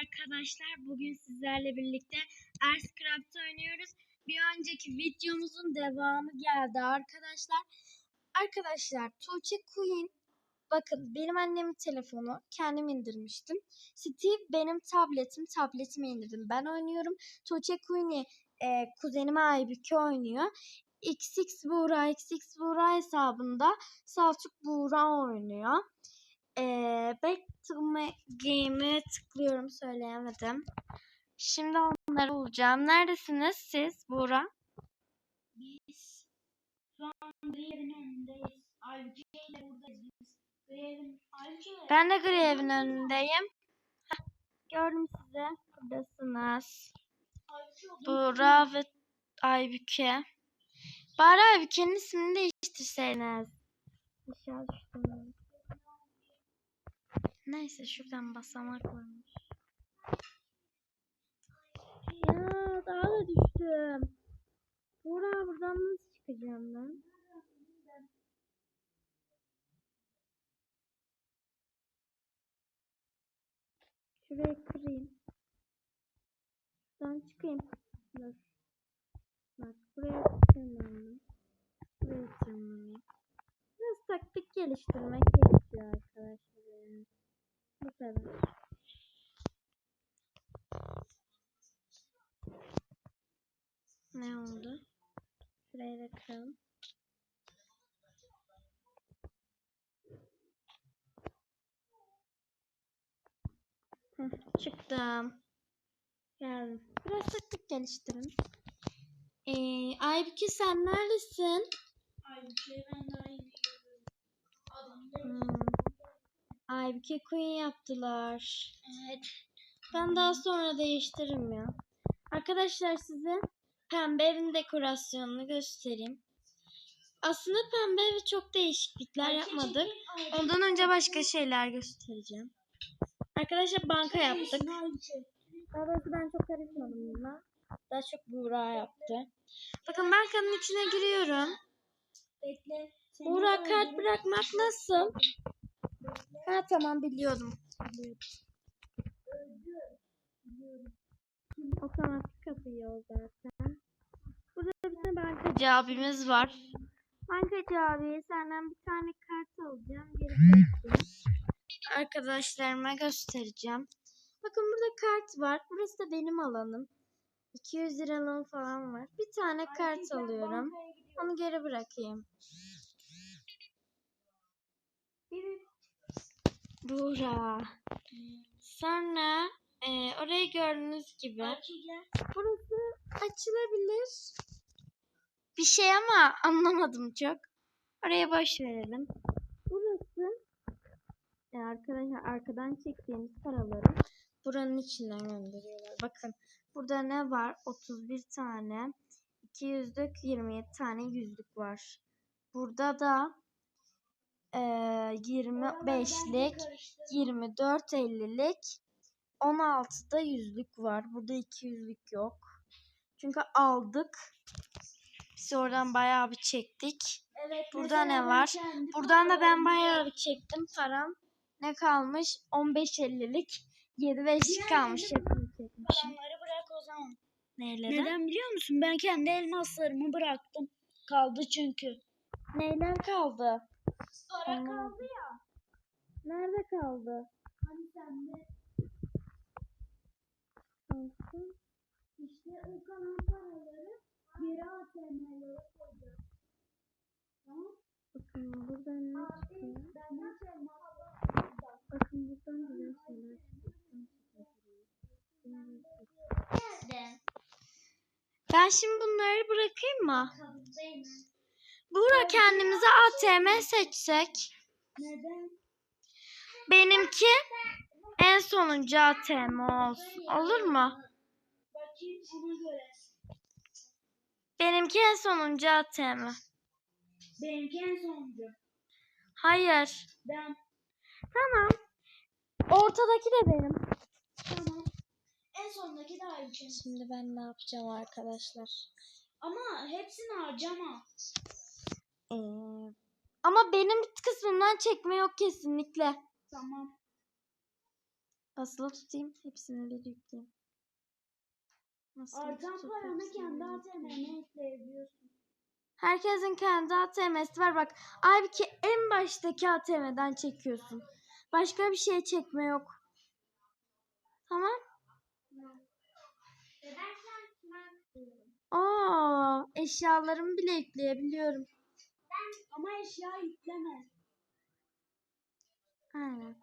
arkadaşlar. Bugün sizlerle birlikte Earthcraft oynuyoruz. Bir önceki videomuzun devamı geldi arkadaşlar. Arkadaşlar Tuğçe Queen bakın benim annemin telefonu kendim indirmiştim. Steve benim tabletim tabletimi indirdim. Ben oynuyorum. Tuğçe Queen'i e, kuzenim Aybüke oynuyor. XX Buğra XX Buğra hesabında Selçuk Buğra oynuyor. Ee, back to game'e tıklıyorum söyleyemedim. Şimdi onları bulacağım. Neredesiniz siz Buğra? Biz şu an Grev'in önündeyiz. Ayrıca ile buradayız biz. Grev'in ayrıca Ben de grevin önündeyim. Heh, gördüm sizi. Buradasınız. Buğra ve Aybüke. Bari Aybüke'nin ismini değiştirseydiniz. Düştüm. Neyse şuradan basamak varmış. Ya daha da düştüm. Buğra buradan nasıl çıkacağım ben? Şurayı kırayım. Şuradan çıkayım. Dur. Bak buraya tırmanayım. Buraya tırmanayım. Biraz taktik geliştirmek gerekiyor arkadaşlar. Bu kadar. Ne oldu? Şurayı da kıralım. Çıktım. Geldim. Biraz taktik geliştirin. Ee, Aybüke sen neredesin? Ayrıca ben iyi biliyorum. Adam da Hmm. Aybüke Queen yaptılar. Evet. Ben daha sonra değiştiririm ya. Arkadaşlar size pembe evin dekorasyonunu göstereyim. Aslında pembe evi çok değişiklikler yapmadık. Ondan önce başka şeyler göstereceğim. Arkadaşlar banka yaptık. Daha doğrusu ben çok karışmadım buna. Daha çok Buğra yaptı. Bakın bankanın içine giriyorum. Bekle. Buğra kart bırakmak nasıl? Ha tamam biliyordum. Otomatik kapıyor zaten. Burada bir tane bankacı abimiz var. Bankacı abi senden bir tane kart alacağım. Geri. Arkadaşlarıma göstereceğim. Bakın burada kart var. Burası da benim alanım. 200 liralığım falan var. Bir tane kart alıyorum. Onu geri bırakayım. Buğra. Sonra e, orayı gördüğünüz gibi. Burası açılabilir. Bir şey ama anlamadım çok. Oraya boş verelim. Burası e, arkadaşlar arkadan çektiğimiz paraları buranın içinden gönderiyorlar. Bakın burada ne var? 31 tane 200'lük 27 tane yüzlük var. Burada da e, 25'lik 24 50'lik 16'da yüzlük var. Burada 200'lük yok. Çünkü aldık. Biz oradan bayağı bir çektik. Evet. Burada ne var? Buradan da ben bayağı bir çektim param. Ne kalmış? 15.50'lik 7 5'lik kalmış. Paramları bırak o zaman. Neyleri? Neden biliyor musun? Ben kendi elmaslarımı bıraktım. Kaldı çünkü. Neyler kaldı? Para Anlamadım. kaldı ya. Nerede kaldı? Hani sende Kalsın. işte o kalan paraları geri ATM'lere koyacağız. Tamam. Bakın buradan ne çıkıyor? Benden elma Bakın buradan güzel şeyler çıkıyor. Nerede? Ben şimdi bunları bırakayım mı? Kabuktayım. Buğra kendimize ATM seçsek. Neden? Benimki en sonuncu ATM olsun. Olur mu? Benimki en sonuncu ATM. Benimki en sonuncu. Hayır. Ben. Tamam. Ortadaki de benim. Tamam. En sondaki de harcayacağım. Şimdi ben ne yapacağım arkadaşlar? Ama hepsini harcama. Ee, ama benim kısmımdan çekme yok kesinlikle. Tamam. Basılı tutayım. Hepsini bir yükleyeyim. Artan paranı kendi ATM'ne ekleyebiliyorsun. Herkesin kendi ATM'si var. Bak halbuki en baştaki ATM'den çekiyorsun. Başka bir şey çekme yok. Tamam. Aa, eşyalarımı bile yükleyebiliyorum. Ama eşya yükleme. Aynen.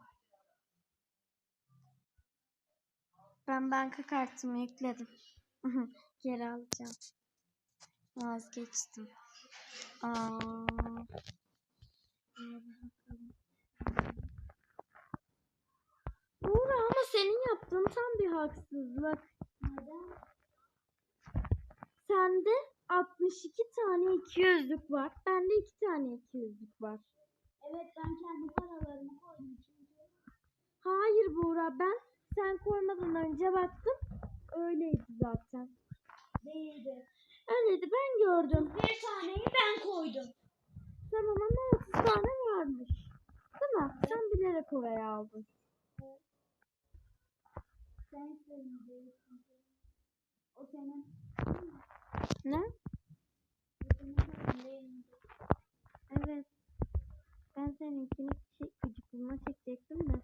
Ben banka kartımı yükledim. Geri alacağım. Vazgeçtim. Aa. Uğra ama senin yaptığın tam bir haksızlık. Neden? Sende 62 tane 200'lük var. Bende 2 tane 200'lük var. Evet ben kendi paralarımı koydum çünkü. Hayır Buğra ben sen koymadan önce baktım. Öyleydi zaten. Değildi. Öyleydi ben gördüm. Bir taneyi ben koydum. Tamam ama 30 tane varmış. Değil mi? Sen bilerek oraya aldın. Sen söyleyeceksin. O senin. Ne? Evet. Ben seninkini şey, gıcıklığıma çekecektim de.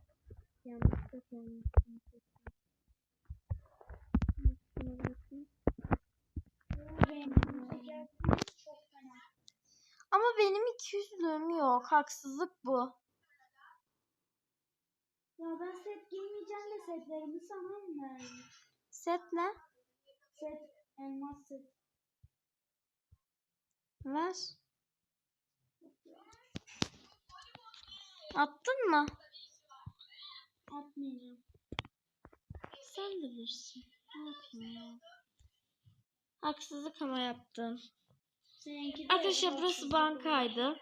Yanlışlıkla seninkini çektim. Ama benim 200'lüğüm yok. Haksızlık bu. Ya ben set giymeyeceğim de setlerimi sana mı? Set ne? Set, elmas set. Ver. Attın mı? Atmayacağım. Sen bilirsin. Ne yapayım ya? Haksızlık ama yaptın. Seninki de Arkadaşlar burası bankaydı.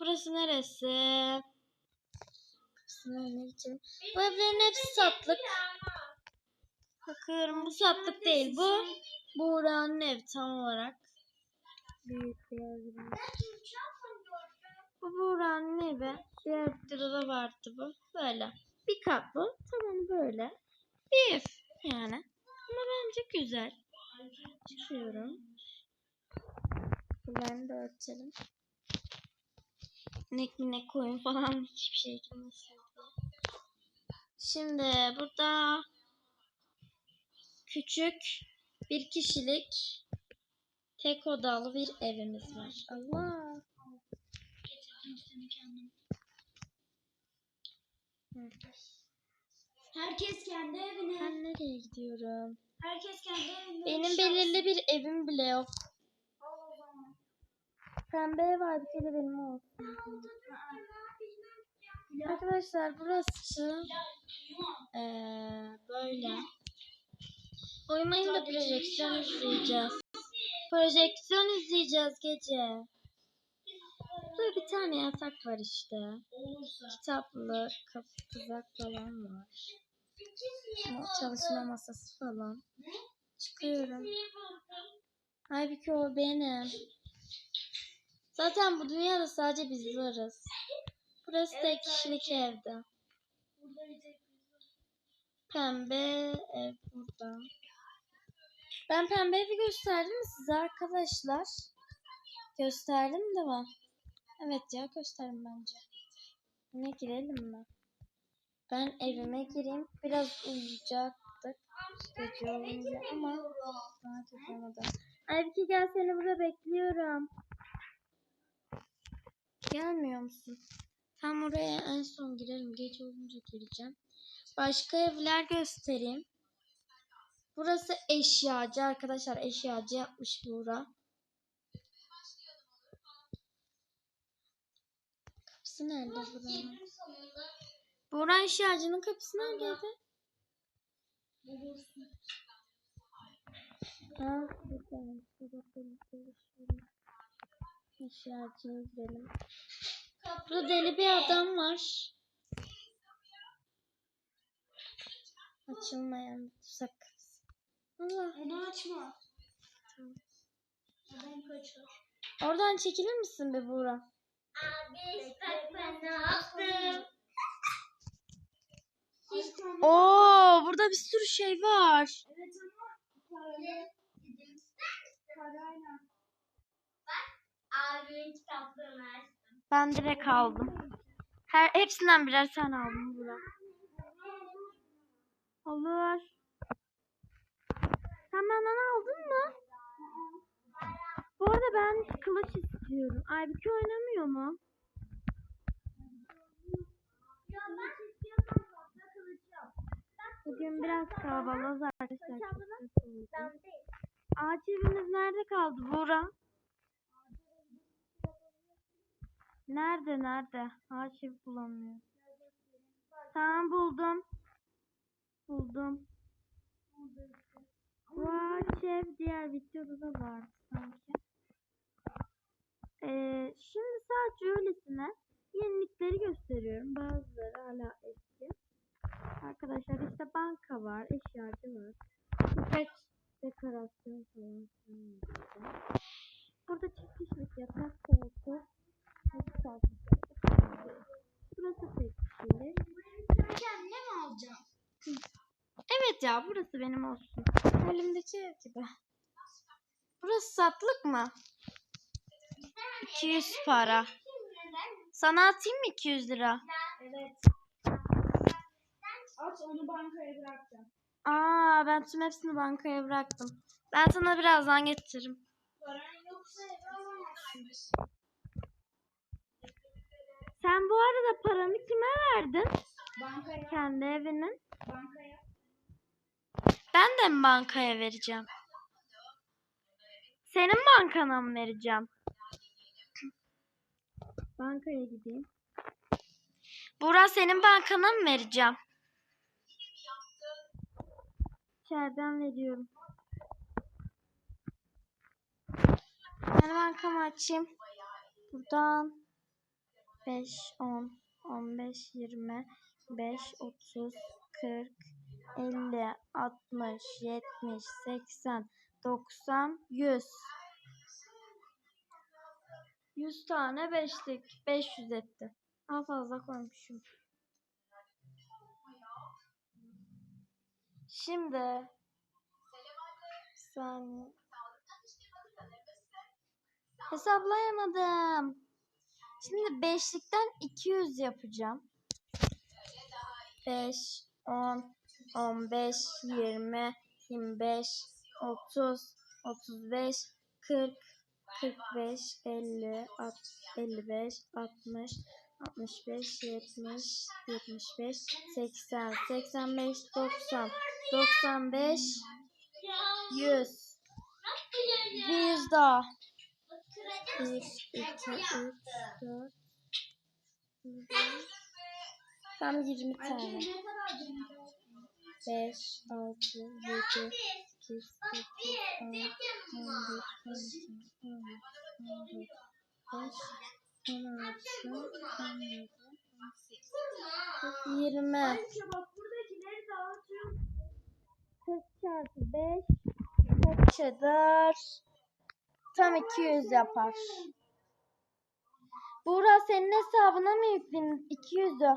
Burası neresi? Bu evlerin hepsi satlık. Bakıyorum bu satlık değil. Bu Buğra'nın evi tam olarak. Büyük bir ev. Bu Buğra'nın evi. Diğer videoda da vardı bu. Böyle. Bir katlı. Tamam böyle. Bir yani. Ama bence güzel. Çıkıyorum. Bunları da örtelim. İnek minek koyun falan hiçbir şey girmesin. Şimdi burada küçük bir kişilik tek odalı bir evimiz var. Allah. Getirdim seni kendim. Hı. Herkes kendi evine. Ben nereye gidiyorum? Herkes kendi evine. Benim belirli bir evim bile yok. Pembe ev var bir kere benim olsun. Arkadaşlar burası eee böyle. Uyumayın da projeksiyon izleyeceğiz. Projeksiyon izleyeceğiz gece. Burada bir tane yatak var işte. Kitaplı, tuzak falan var. Çalışma masası falan. Çıkıyorum. Halbuki o benim. Zaten bu dünyada sadece biz varız. Burası tek kişilik evde. Pembe ev burada. Ben pembe evi gösterdim size arkadaşlar? Gösterdim de mi? Evet ya gösterdim bence. Ne girelim mi? Ben evime gireyim. Biraz uyuyacaktık. Gece olunca ama saat yapamadım. Aybüke gel seni burada bekliyorum. Gelmiyor musun? Tam oraya en son girerim. Gece olunca gireceğim. Başka evler göstereyim. Burası eşyacı arkadaşlar. Eşyacı yapmış Buğra. Kapısı nerede buranın? Buğra eşyacının kapısı neredeydi? Ha, burada. Eşyacıya. Burada deli bir adam var. Açılmayan tutsak. Allah. Onu açma. Adam kaçar. Oradan çekilir misin be Buğra? Abi bak ben ne yaptım. Oo, burada bir sürü şey var. Evet ama. Parayla. Abimin kitaplığını açtım. Ben direkt aldım. Her hepsinden birer tane aldım burada. Olur. Sen benden aldın mı? Bu arada ben kılıç istiyorum. Aybüke oynamıyor mu? Bugün biraz kalabalığız arkadaşlar. Ağaç evimiz nerede kaldı Buğra? Nerede nerede? Ağaç evi bulamıyorum. Tamam buldum. Buldum. Bu ağaç ev diğer videoda da vardı sanki. Ee, şimdi sadece öylesine yenilikleri gösteriyorum. Bazıları hala eski. Arkadaşlar işte banka var, eşyacı var. Birkaç dekorasyon falan. Burada çift kişilik yatak koltuğu. Burası tek kişilik. Kendine mi alacağım? Evet ya burası benim olsun. Elimdeki ev gibi. Burası satlık mı? 200 para. Sana atayım mı 200 lira? Evet. At onu bankaya bırakacağım. Aa ben tüm hepsini bankaya bıraktım. Ben sana birazdan getiririm. Sen bu arada paranı kime verdin? Bankaya. Kendi evinin. Bankaya. Ben de mi bankaya vereceğim? Senin bankana mı vereceğim? Bankaya gideyim. Burak senin bankana mı vereceğim? İçeriden veriyorum. Ben bankamı açayım. Buradan 5, 10, 15, 20, 5, 30, 40, 50, 60, 70, 80, 90, 100. 100 tane beşlik. 500 etti. Daha fazla koymuşum. Şimdi sen hesaplayamadım. Şimdi beşlikten 200 yapacağım. 5, 10, 15, 20, 25, 30, 35, 40, 45, 50, 55, 60, 65, 70, 75, 80, 85, 90, 95, 100. Bir daha. 1, 2, 3, 4, 5, tam 20 tane. 5, 6, 7, 8, 9, 10, 11, 12, 13, 14, 15, 16, 17, 20. Ayrıca bak buradakileri dağıtıyorum. 40 çarpı 5 kaç eder? Tam 200 yapar. Buğra senin hesabına mı yükledin 200'ü?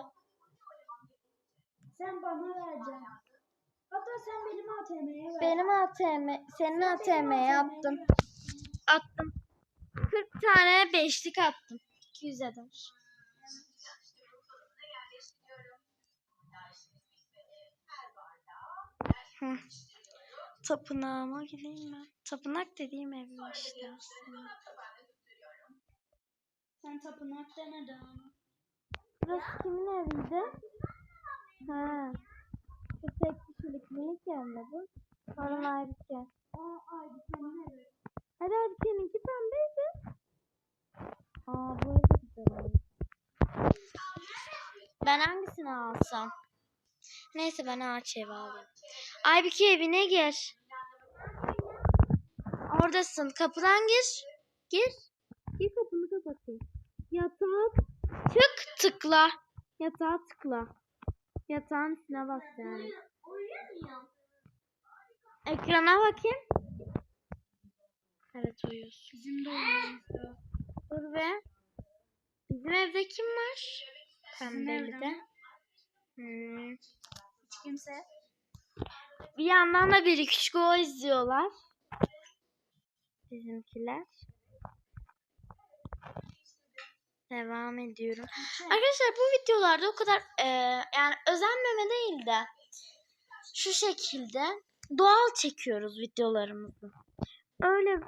Sen bana vereceksin. Hatta sen benim ATM'ye ver. Benim ATM, senin ATM'ye attım. Attım. 40 tane beşlik attım. 200 eder. Hı. Tapınağıma gideyim ben. Tapınak dediğim evim işte aslında. Sen tapınak deme de ona. Burası kimin eviydi? Ha. Şu tek kişilik minik ev mi bu? Sorun Aybüke. Aa ay senin evi. Hadi Aybüke'ninki pembeydi. Aa bu de güzel olmuş. Ben hangisini alsam? Neyse ben ağaç evi alayım. Aybüke evine gir. Oradasın. Kapıdan gir. Gir. Gir kapını kapatayım. Yatağa tık tıkla. Yatağa tıkla. Yatağın üstüne bas yani. Ekrana bakayım. Evet uyuyorsun. Bizim de oyunumuzda. Dur be. Bizim evde kim var? Pembeli evde de. Hmm. kimse. Bir yandan da bir küçük o izliyorlar. Bizimkiler. Devam ediyorum. Arkadaşlar bu videolarda o kadar e, yani özenmeme değil de şu şekilde doğal çekiyoruz videolarımızı. Öyle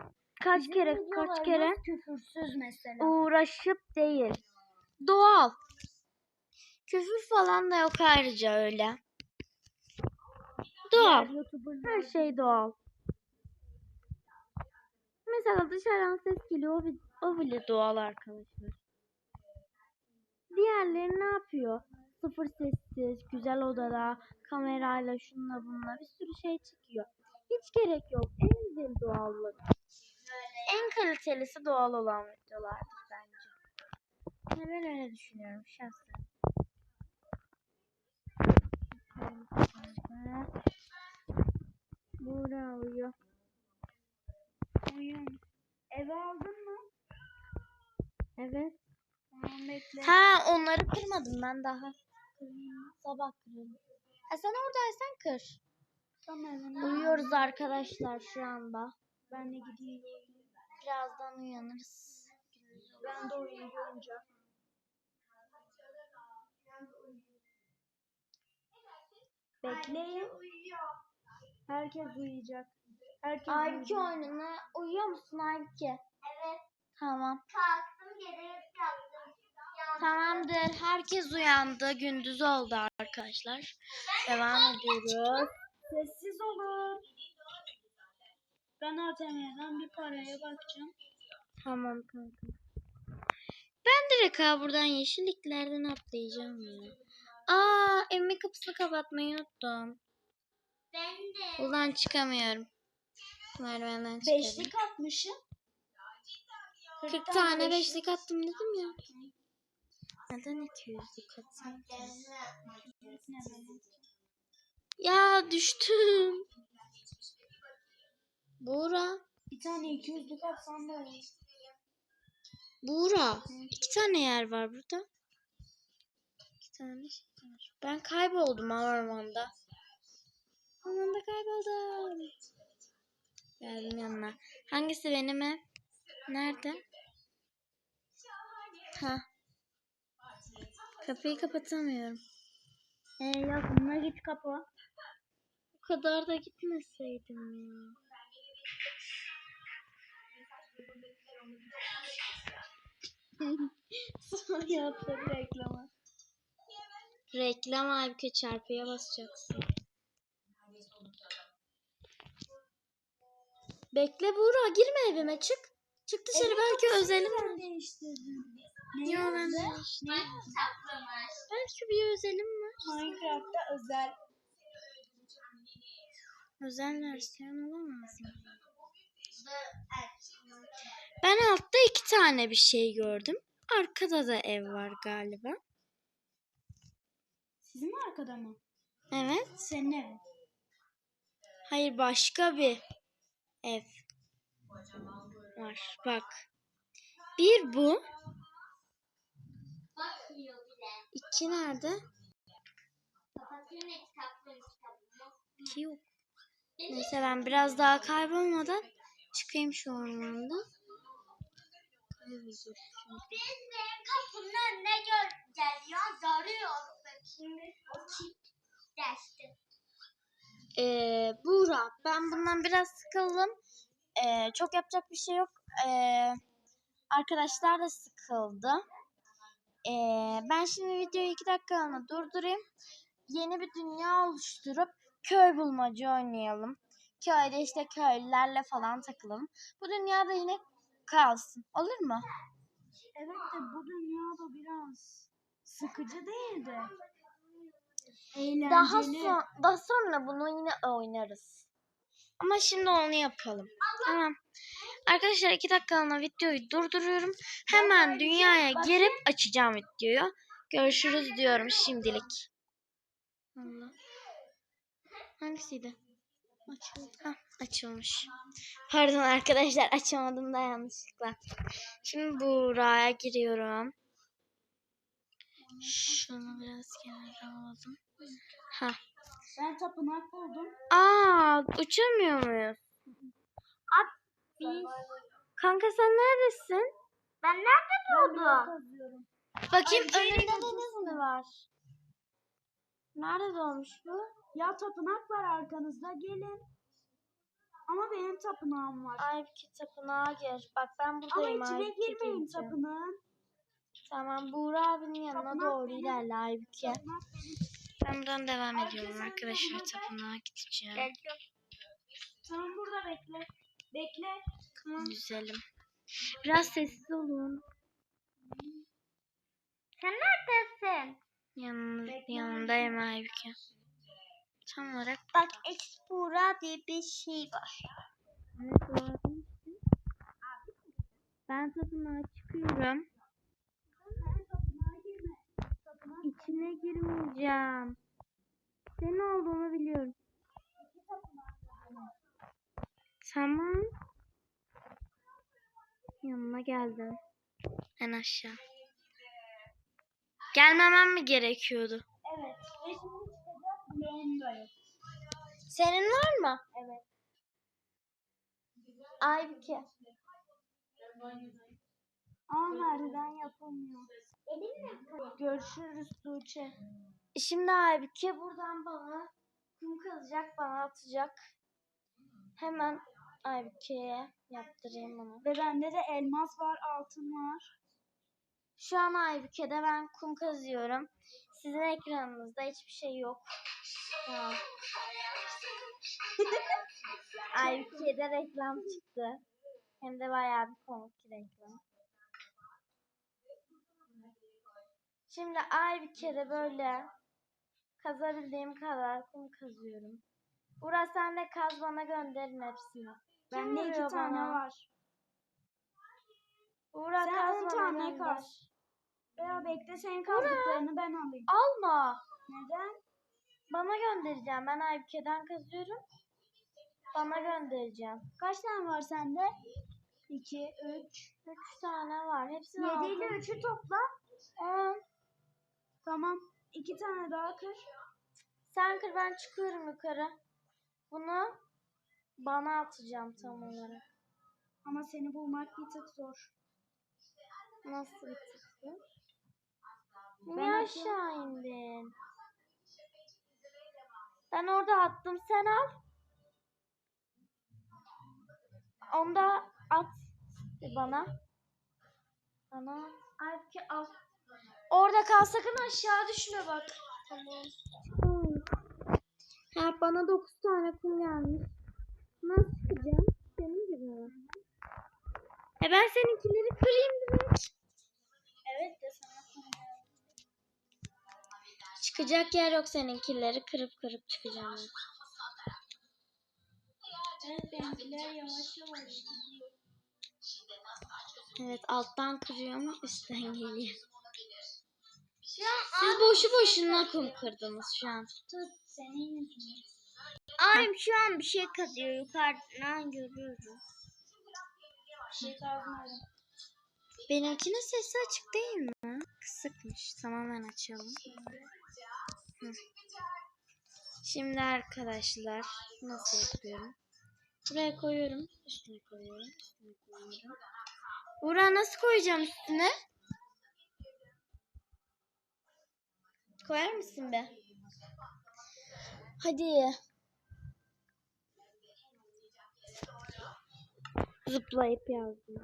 kaç kere kaç kere küfürsüz mesela. uğraşıp değil. Doğal. Küfür falan da yok ayrıca öyle. Doğal. Her şey doğal. Mesela dışarıdan ses geliyor. O, o bile doğal arkadaşlar. Diğerleri ne yapıyor? Sıfır sessiz, güzel odada, kamerayla şunla bununla bir sürü şey çekiyor. Hiç gerek yok. En güzel doğallık. En kalitelisi doğal olan videolardır bence. Yani ben öyle düşünüyorum şahsen. Buğra uyuyor. Uyuyorum. Eve aldın mı? Evet. Tamam bekle. Ha onları kırmadım ben daha. Sabah kırarım. Ha sen oradaysan kır. Tamam. Uyuyoruz arkadaşlar şu anda. Ben de gideyim. Birazdan uyanırız. Ben de uyuyunca. Bekleyin. Herkes uyuyacak. Herkes uyuyacak. oyununa uyuyor musun Aybüke? Evet. Tamam. Kalktım geri yattım. Tamamdır. Herkes uyandı. Gündüz oldu arkadaşlar. Devam ediyoruz. Sessiz olun. Ben ATM'den bir paraya bakacağım. Tamam kanka. Ben direkt ha buradan yeşilliklerden atlayacağım ya. Aa evimin kapısını kapatmayı unuttum. Ben de. Buradan çıkamıyorum. Merdivenden çıkarım. Beşlik atmışım. 40 tane beşlik attım dedim ya. Neden 200'lük atsam ki? Ya düştüm. Buğra. Bir tane 200'lük atsam da. Buğra. iki tane yer var burada. İki tane şey var. Ben kayboldum ormanda. Ormanda kayboldum. Geldim yanına. Hangisi benim ev? Nerede? Ha. Kapıyı kapatamıyorum. Ee, yakınına git kapı. Bu kadar da gitmeseydim ya. Sonra yaptım reklama. Reklam halbuki çarpıya basacaksın. Bekle Buğra girme evime çık. Çık dışarı belki özelim değiştirdim. Yo ben değiştim. Belki bir özelim var. Minecraft'ta özel. Özel versiyon olamaz mı? Ben altta iki tane bir şey gördüm. Arkada da ev var galiba. Sizin mi arkada mı? Evet. Senin evin. Hayır başka bir ev var. Bak. Bir bu. İki nerede? İki yok. Neyse ben biraz daha kaybolmadan çıkayım şu ormandan. Kaybolacak çünkü. Biz. Ee, Buğra ben bundan biraz sıkıldım. Ee, çok yapacak bir şey yok. Ee, arkadaşlar da sıkıldı. Ee, ben şimdi videoyu iki dakikalığına durdurayım. Yeni bir dünya oluşturup köy bulmaca oynayalım. Köyde işte köylülerle falan takılalım. Bu dünyada yine kalsın. Olur mu? Evet de bu dünyada biraz sıkıcı değildi. Eğlenceli. Daha, son, daha sonra bunu yine oynarız. Ama şimdi onu yapalım. Tamam. Arkadaşlar iki dakikalığına videoyu durduruyorum. Hemen dünyaya girip açacağım videoyu. Görüşürüz diyorum şimdilik. Allah. Hangisiydi? Açıldı. Hah, açılmış. Pardon arkadaşlar açamadım da yanlışlıkla. Şimdi buraya giriyorum. Şunu biraz kenara alalım. Ha. Ben tapınak buldum. Aa, uçamıyor muyuz? Kanka sen neredesin? Ben nerede doğdum? Bakayım Ay, önünde deniz mi var? Nerede olmuş bu? Ya tapınak var arkanızda gelin. Ama benim tapınağım var. Ay bir tapınağa gir. Bak ben Ama buradayım. içine Aybüke girmeyin gireceğim. tapınağın. Tamam Buğra abinin yanına Tapınak doğru benim. ilerle Aybüke. Tapınak benim. Ben buradan devam ediyorum arkadaşlar. Tapınağa gideceğim. Geliyorum. Tamam burada bekle. Bekle. Güzelim. Biraz sessiz olun. Sen neredesin? Yanınız, Bekle. yanındayım Aybüke. Tam olarak Bak Explora diye bir şey var. Ben tapınağa çıkıyorum. İçine girmeyeceğim. Senin olduğunu biliyorum. Tamam. Yanına geldim. En aşağı. Gelmemem mi gerekiyordu? Evet. Ve şimdi çıkacak. Senin var mı? Evet. Aybüke. Ama merdiven yapılmıyor. Elin mi? Görüşürüz Tuğçe. Şimdi Aybüke buradan bana kum kazacak, bana atacak. Hemen Aybüke'ye yaptırayım onu. Ve bende de elmas var, altın var. Şu an Aybüke'de ben kum kazıyorum. Sizin ekranınızda hiçbir şey yok. Tamam. Aybüke'de reklam çıktı. Hem de bayağı bir komik reklam. Şimdi Aybüke'de böyle kazabildiğim kadar kum kazıyorum. Burası sen de kaz bana gönderin hepsini. Kim Bende iki tane bana? var. Uğra Sen on tane kaz. Veya bekle senin kazdıklarını ben alayım. Alma. Neden? Bana göndereceğim. Ben Aybüke'den kazıyorum. Bana göndereceğim. Kaç tane var sende? 2, 3. Üç tane var. Hepsini 7 aldım. ile 3'ü topla. On. Tamam. 2 tane daha kır. Sen kır ben çıkıyorum yukarı. Bunu bana atacağım tam olarak. Ama seni bulmak bir tık zor. Nasıl bir tıktı? Ben Niye aşağı indin? Ben orada attım. Sen al. Onu da at bana. Bana. Aybüke al. Orada kal sakın aşağı düşme bak. Tamam. Ha, bana 9 tane kum gelmiş. Nasıl çıkacağım? Senin gibi mi? E ben seninkileri kırayım direkt. Evet de sana Çıkacak yer yok seninkileri kırıp kırıp çıkacağım. Evet benimkiler yavaş yavaş gidiyor. Evet alttan kırıyor ama üstten geliyor. Siz boşu boşuna kum kırdınız şu an. Tut senin yüzünden. Abim şu an bir şey kazıyor yukarıdan görüyorum. Bir şey. Benimkinin sesi açık değil mi? Kısıkmış. Tamamen açalım. Şimdi arkadaşlar nasıl yapıyorum? Buraya koyuyorum. Üstüne koyuyorum. Üstüne koyuyorum. Buraya nasıl koyacağım üstüne? Koyar mısın be? Hadi. Zıplayıp yazdım.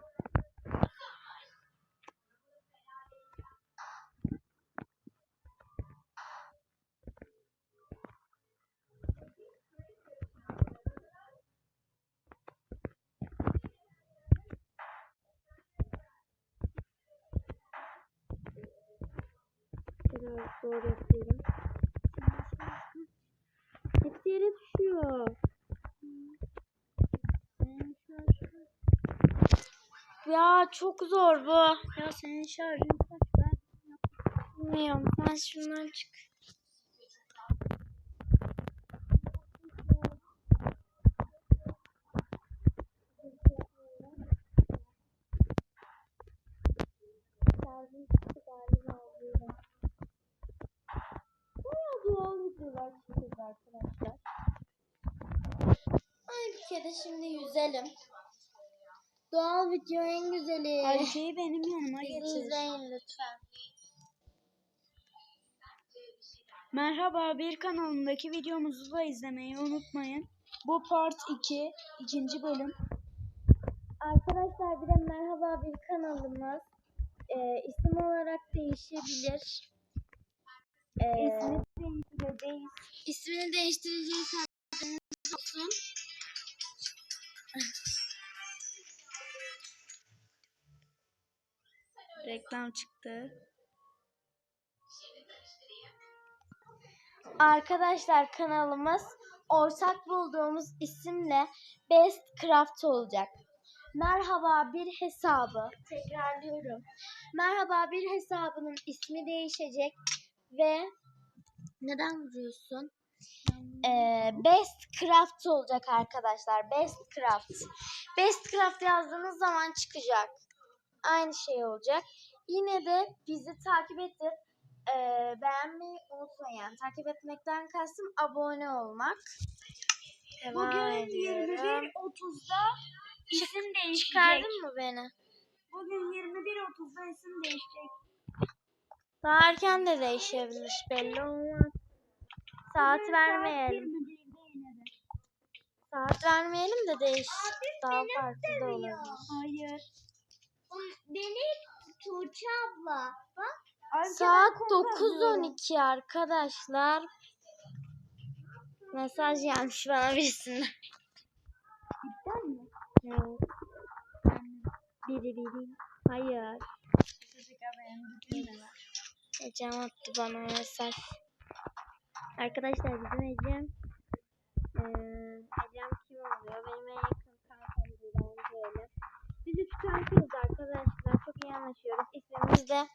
Biraz yapıyorum. Hepsi yere düşüyor. Ya çok zor bu. Ya senin şarjın kaç ben bilmiyorum. Ben şundan çık. arkadaşlar. Ay bir kere şimdi yüzelim. Doğal video en güzeli. Ayşe'yi benim yanıma getir. İzleyin lütfen. Merhaba bir kanalındaki videomuzu da izlemeyi unutmayın. Bu part 2, ikinci bölüm. Arkadaşlar bir de merhaba bir kanalımız. Ee, isim olarak değişebilir. Ee, İsmi değiştireceğiz. ismini değiştireceğiz haberiniz olsun. Reklam çıktı. Arkadaşlar kanalımız ortak bulduğumuz isimle Best Craft olacak. Merhaba bir hesabı, tekrarlıyorum. Merhaba bir hesabının ismi değişecek ve neden vuruyorsun? Ee, Best Craft olacak arkadaşlar. Best Craft. Best Craft yazdığınız zaman çıkacak. Aynı şey olacak. Yine de bizi takip edip e, beğenmeyi unutmayın. Yani takip etmekten kastım abone olmak. Devam Bugün ediyorum. 21.30'da isim değişecek. Çıkardın mı beni? Bugün 21.30'da isim değişecek. Daha erken de değişebilir. Belli olmaz. Saat Bugün vermeyelim. Saat 21'de yine de. Saat vermeyelim de değiş. Daha farklı da olabilir. Hayır. Benim Tuğçe abla. Bak. Saat ben korkmuyorum. 9.12 arkadaşlar. Mesaj gelmiş bana birisinden. Cidden mi? Yok. Biri biri. Hayır. Ecem attı bana mesaj. Arkadaşlar bizim Ecem eee Ecem kim oluyor? Benim en yakın kankam böyle. Biz üç kankayız arkadaşlar. Çok iyi anlaşıyoruz. İsmimiz de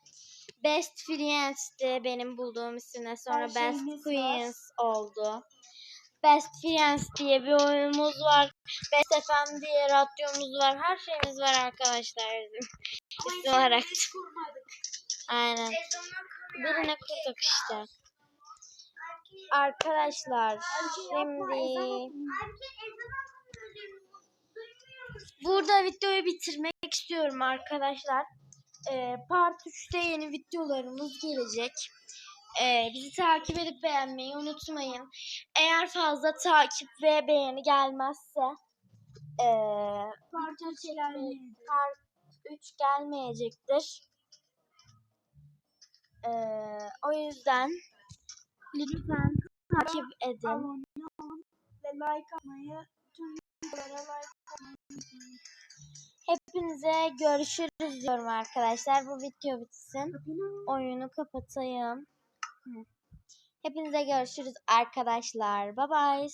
Best Friends'ti benim bulduğum isimle. Sonra Her Best şeyimiz var. Queens oldu. Best Friends diye bir oyunumuz var. Best FM diye radyomuz var. Her şeyimiz var arkadaşlar bizim. İsim olarak. Aynen. Birine kurduk işte. Arkadaşlar şimdi burada videoyu bitirmek istiyorum arkadaşlar. Ee, part 3'te yeni videolarımız gelecek. Ee, bizi takip edip beğenmeyi unutmayın. Eğer fazla takip ve beğeni gelmezse ee, Part video 3 çekmeyi- gelmeyecek. part 3 gelmeyecektir. Ee, o yüzden lütfen takip edin. Abone olun ve like atmayı, tüm videolara like. Hepinize görüşürüz diyorum arkadaşlar. Bu video bitsin. Oyunu kapatayım. Hepinize görüşürüz arkadaşlar. Bye bye.